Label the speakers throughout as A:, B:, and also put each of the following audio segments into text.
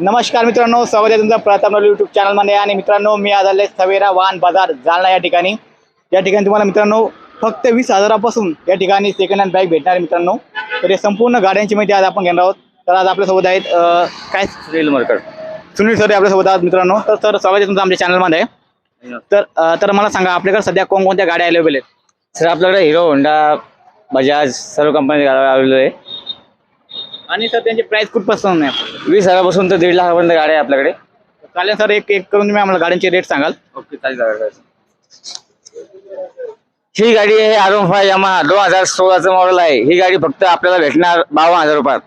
A: नमस्कार मित्रांनो स्वागत आहे तुमचं प्रथम यूट्यूब चॅनलमध्ये आणि मित्रांनो मी आज आले सवेरा वाहन बाजार जालना या ठिकाणी. या ठिकाणी तुम्हाला मित्रांनो फक्त वीस हजारापासून या ठिकाणी सेकंड हँड बाईक भेटणार आहे मित्रांनो. तर हे संपूर्ण गाड्यांची माहिती आज आपण घेणार आहोत. तर आज आपल्यासोबत आहेत काय?
B: सुनील मरकड
A: सुनील सर आपल्यासोबत आहात मित्रांनो. तर सर स्वागत आहे तुमचं आमच्या चॅनलमध्ये तर तर मला सांगा आपल्याकडे सध्या कोणकोणत्या गाड्या अवेलेबल आहेत?
B: सर आपल्याकडे हिरो होंडा बजाज सर्व कंपनी अवेलेबल आहे.
A: आणि सर त्यांची प्राईस कुठपासून आहे.
B: वीस हजारापासून तर दीड लाखापर्यंत गाड्या आहे आपल्याकडे.
A: चालेल सर एक एक करून तुम्ही आम्हाला गाड्यांचे रेट सांगाल.
B: ओके चालेल ही गाडी आहे आर फाय यामा दोन हजार सोळाचं मॉडेल आहे. ही गाडी फक्त आपल्याला भेटणार बावन्न हजार रुपयात.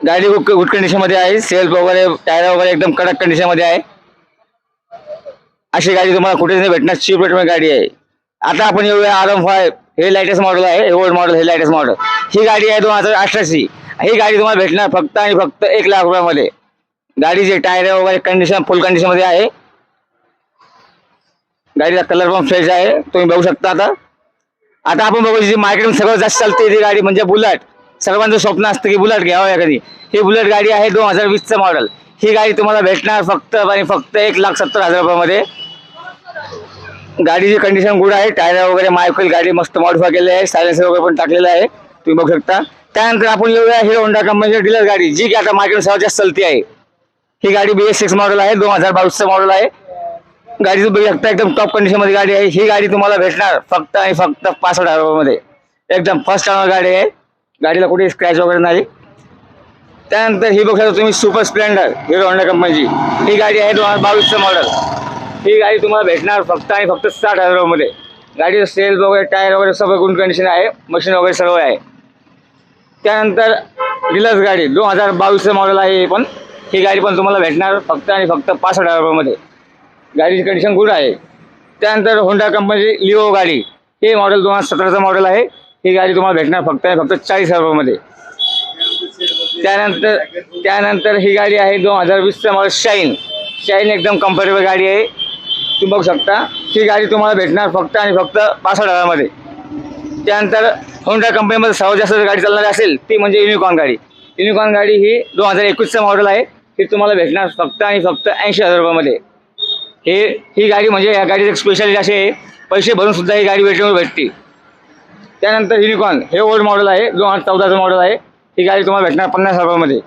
B: गाडी गुड गुड कंडिशनमध्ये आहे सेल्फ वगैरे टायर वगैरे एकदम कडक कंडिशनमध्ये आहे. अशी गाडी तुम्हाला कुठेच नाही भेटणार चीप रेटमध्ये गाडी आहे. आता आपण येऊया आर फाय हे लायटेस्ट मॉडेल आहे ओल्ड मॉडेल हे लायटेस्ट मॉडेल ही गाडी आहे दोन हजार अठराची. ही गाडी तुम्हाला भेटणार फक्त आणि फक्त एक लाख रुपयामध्ये. गाडीचे टायर वगैरे कंडिशन फुल कंडिशनमध्ये आहे. गाडीचा कलर पण फ्रेश आहे. तुम्ही बघू शकता आता. आता आपण बघू जी मार्केटमध्ये सगळं जास्त चालते ती गाडी म्हणजे बुलट. सर्वांचं स्वप्न असतं की बुलेट घ्यावं एखादी. ही बुलट गाडी आहे दोन हजार वीसचं मॉडेल ही गाडी तुम्हाला भेटणार फक्त आणि फक्त एक लाख सत्तर हजार रुपयामध्ये. गाडीची कंडिशन गुड आहे. टायर वगैरे मायकल गाडी मस्त मॉडिफाय केली आहे. सायलेन्सर वगैरे पण टाकलेलं आहे. तुम्ही बघू शकता. त्यानंतर आपण येऊया हिरो होंडा कंपनीची डिलर गाडी जी की आता मार्केट सर्वात जास्त चलती आहे. ही गाडी बी एस सिक्स मॉडेल आहे दोन हजार बावीसचं मॉडेल आहे. गाडी तुम्ही बघू शकता एकदम टॉप कंडिशनमध्ये गाडी आहे. ही गाडी तुम्हाला भेटणार फक्त आणि फक्त पासष्ट हजार रुपयामध्ये एकदम फर्स्ट टाइम गाडी आहे. गाडीला कुठे स्क्रॅच वगैरे नाही. त्यानंतर ही बघू शकता तुम्ही सुपर स्प्लेंडर हिरो होंडा कंपनीची ही गाडी आहे दोन हजार बावीसचं मॉडेल ही गाडी तुम्हाला भेटणार फक्त आणि फक्त साठ हजार रुपयामध्ये गाडीचं सेल वगैरे टायर वगैरे सगळं गुड कंडिशन आहे. मशीन वगैरे सर्व आहे. त्यानंतर डिलक्स गाडी दोन हजार बावीसचं मॉडेल आहे हे पण. ही गाडी पण तुम्हाला भेटणार फक्त आणि फक्त पासष्ट हजार रुपयामध्ये. गाडीची कंडिशन गुड आहे. त्यानंतर होंडा कंपनीची लिओ गाडी हे मॉडेल दोन हजार सतराचं मॉडेल आहे. ही गाडी तुम्हाला भेटणार फक्त आणि फक्त चाळीस हजार रुपयामध्ये. त्यानंतर त्यानंतर ही गाडी आहे दोन हजार वीसचं मॉडेल शाईन शाईन एकदम कम्फर्टेबल गाडी आहे. तुम्ही बघू शकता. ही गाडी तुम्हाला भेटणार फक्त आणि फक्त पासष्ट हजारामध्ये. त्यानंतर होंडा कंपनीमध्ये सर्वात जास्त जर गाडी चालणारी असेल ती म्हणजे युनिकॉर्न गाडी. युनिकॉर्न गाडी ही दोन हजार एकवीसचं मॉडेल आहे. ही तुम्हाला भेटणार फक्त आणि फक्त ऐंशी हजार रुपयामध्ये. हे ही गाडी म्हणजे या गाडीचं स्पेशालिटी असे आहे. पैसे भरून सुद्धा ही गाडी वेटेवर भेटते. त्यानंतर युनिकॉर्न हे ओल्ड मॉडेल आहे. दोन हजार चौदाचं मॉडेल आहे. ही गाडी तुम्हाला भेटणार पन्नास हजार रुपयामध्ये.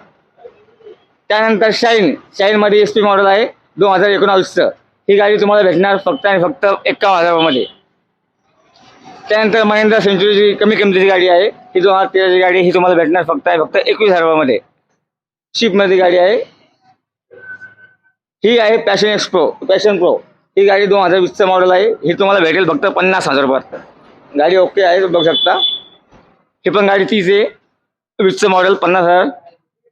B: त्यानंतर शाईन शाईनमध्ये एस पी मॉडेल आहे. दोन हजार एकोणावीसचं. ही गाडी तुम्हाला भेटणार फक्त आणि फक्त एक्कावन्न हजार रुपयामध्ये. त्यानंतर महिंद्रा सेंचुरीची कमी किमतीची गाडी आहे. ही दोन हजार तेराची गाडी ही तुम्हाला भेटणार फक्त आहे फक्त एकवीस हजार रुपयामध्ये शिपमध्ये गाडी आहे. ही आहे Passion X Pro Passion Pro ही गाडी दोन हजार वीसचं मॉडेल आहे. ही तुम्हाला भेटेल फक्त पन्नास हजार रुपयात गाडी ओके आहे तुम्ही बघू शकता. ही पण गाडी तीच आहे. वीसचं मॉडेल पन्नास हजार.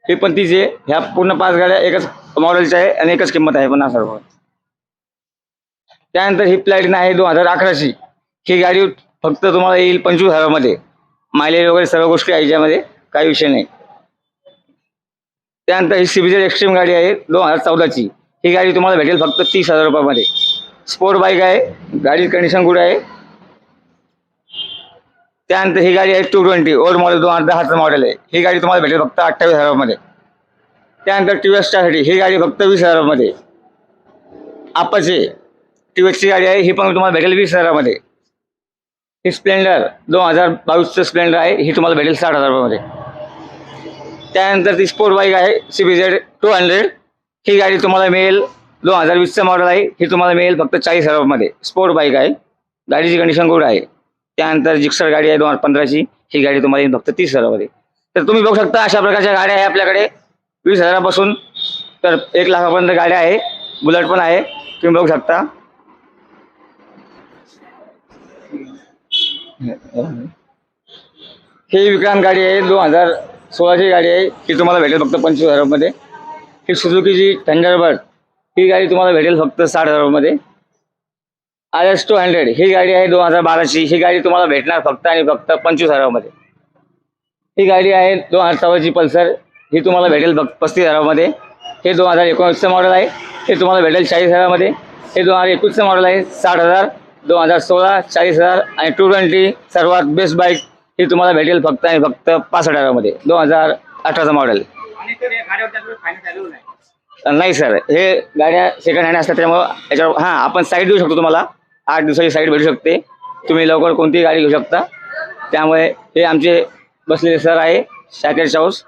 B: ही पण तीच आहे. ह्या पूर्ण पाच गाड्या एकच मॉडेलच्या आहे आणि एकच किंमत आहे पन्नास हजार रुपये त्यानंतर ही प्लॅटिना आहे दोन हजार अकराची. ही गाडी फक्त तुम्हाला येईल पंचवीस हजारामध्ये मायलेज वगैरे सर्व गोष्टी आहे याच्यामध्ये काही विषय नाही. त्यानंतर ही सिबिजर एक्स्ट्रीम गाडी आहे दोन हजार चौदाची. ही गाडी तुम्हाला भेटेल फक्त तीस हजार रुपयामध्ये. स्पोर्ट बाईक आहे गाडी कंडिशन गुड आहे. त्यानंतर ही गाडी आहे टू ट्वेंटी ओल्ड मॉडेल दोन हजार दहाचं मॉडेल आहे. ही गाडी तुम्हाला भेटेल फक्त अठ्ठावीस हजारामध्ये. त्यानंतर टी व्ही एससाठी ही गाडी फक्त वीस हजारामध्ये. आपाचे टी व्ही एसची गाडी आहे ही पण तुम्हाला भेटेल वीस हजारामध्ये. ही स्प्लेंडर दोन हजार बावीसचं स्प्लेंडर आहे. ही तुम्हाला भेटेल साठ हजार रुपयामध्ये. त्यानंतर ती स्पोर्ट बाईक आहे. C B Z two hundred ही गाडी तुम्हाला मिळेल दोन हजार वीसचं मॉडेल आहे. ही तुम्हाला मिळेल फक्त चाळीस हजारमध्ये स्पोर्ट बाईक आहे. गाडीची कंडिशन गुड आहे. त्यानंतर जिक्सर गाडी आहे दोन हजार पंधराची. ही गाडी तुम्हाला येईल फक्त तीस हजारामध्ये. तर तुम्ही बघू शकता अशा प्रकारच्या गाड्या आहे आपल्याकडे. वीस हजारापासून तर एक लाखापर्यंत गाड्या आहे. बुलेट पण आहे. तुम्ही बघू शकता. ही विक्रांत गाडी आहे दोन हजार सोळाची गाडी आहे. ही तुम्हाला भेटेल फक्त पंचवीस हजारामध्ये. ही सुझुकीची थंडरबर्ड ही गाडी तुम्हाला भेटेल फक्त साठ हजारामध्ये. आर एस टू हंड्रेड ही गाडी आहे दोन हजार बाराची. ही गाडी तुम्हाला भेटणार फक्त आणि फक्त पंचवीस हजारामध्ये. ही गाडी आहे दोन हजार चौदाची पल्सर. ही तुम्हाला भेटेल फक्त पस्तीस हजारामध्ये. हे दोन हजार एकोणीसचं मॉडेल आहे. हे तुम्हाला भेटेल चाळीस हजारामध्ये. हे दोन हजार एकवीसचं मॉडेल आहे साठ हजार. दोन हजार सोळा चाळीस हजार आणि टू ट्वेंटी सर्वात बेस्ट बाईक ही तुम्हाला भेटेल फक्त आणि फक्त पाच हजारामध्ये. दोन हजार अठराचं मॉडेल
A: नाही
B: सर हे गाड्या सेकंड हँड असतात त्यामुळं याच्यावर हां आपण साईड देऊ शकतो तुम्हाला. आठ दिवसाची साईड भेटू शकते. तुम्ही लवकर कोणतीही गाडी घेऊ शकता. त्यामुळे हे आमचे बसलेले सर आहे शाकेर चाऊस